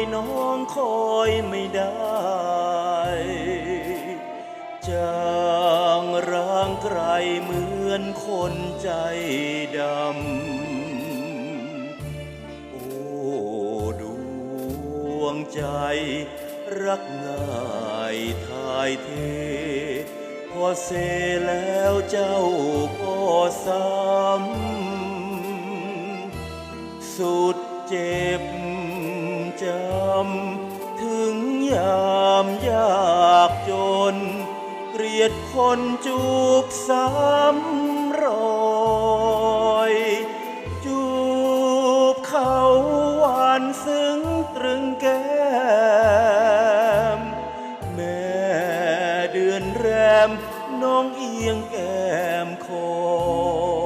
ยน้องคอยไม่ได้ จางร่างไกลเหมือนคนใจดำ โอ้ดวงใจ รักง่ายทายเท พอเสแล้วเจ้าก็ซ้ำสุดเจ็บ จำ ถึงยามยากจน เกลียดคนจูบซ้ำรอยจูบเขาหวานซึ้งตรึงแก้ม แม่เดือนแรมน้องเอียงแก้มคอ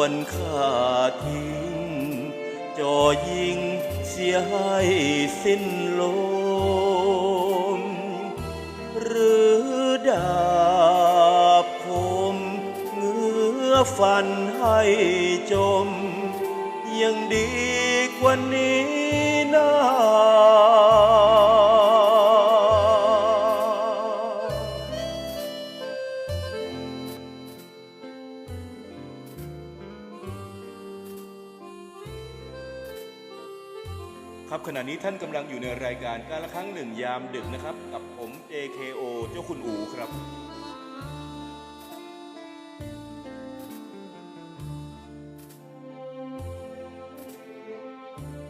วรค่าทิ้งจอยิงเสียให้สิ้นลมหรือดาบคมเงื้อฟันให้จม ยังดีกว่านี้นา ครับขณะนี้ท่านกำลังอยู่ในรายการการละครั้งหนึ่งยามดึกนะครับ กับผม JKO เจ้าคุณอูครับ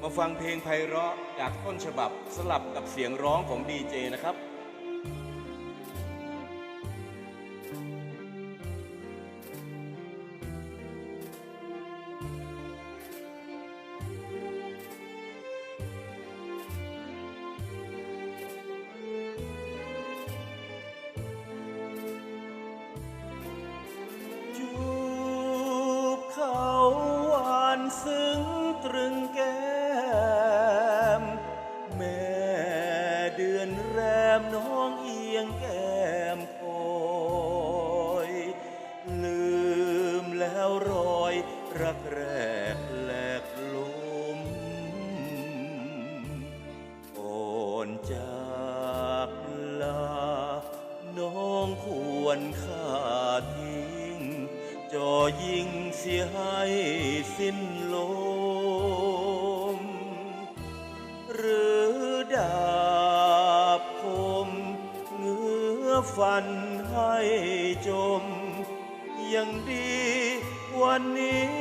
มาฟังเพลงไพเราะจากต้นฉบับสลับกับเสียงร้องของดีเจนะครับ รักแรกแหลกลมก่อนจากลา น้องควรค่าทิ้งจอยิงเสียให้สิ้นลม หรือดาบคมเงื้อฟันให้จม ยังดีวันนี้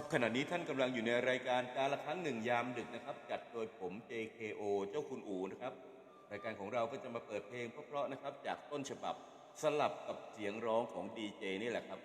ครับขณะนี้ท่านกำลังอยู่ในรายการการละครั้งหนึ่งยามดึกนะครับ จัดโดยผม JKO เจ้าคุณอูนะครับ รายการของเราก็จะมาเปิดเพลงเพราะๆนะครับ จากต้นฉบับสลับกับเสียงร้องของดีเจนี่แหละครับ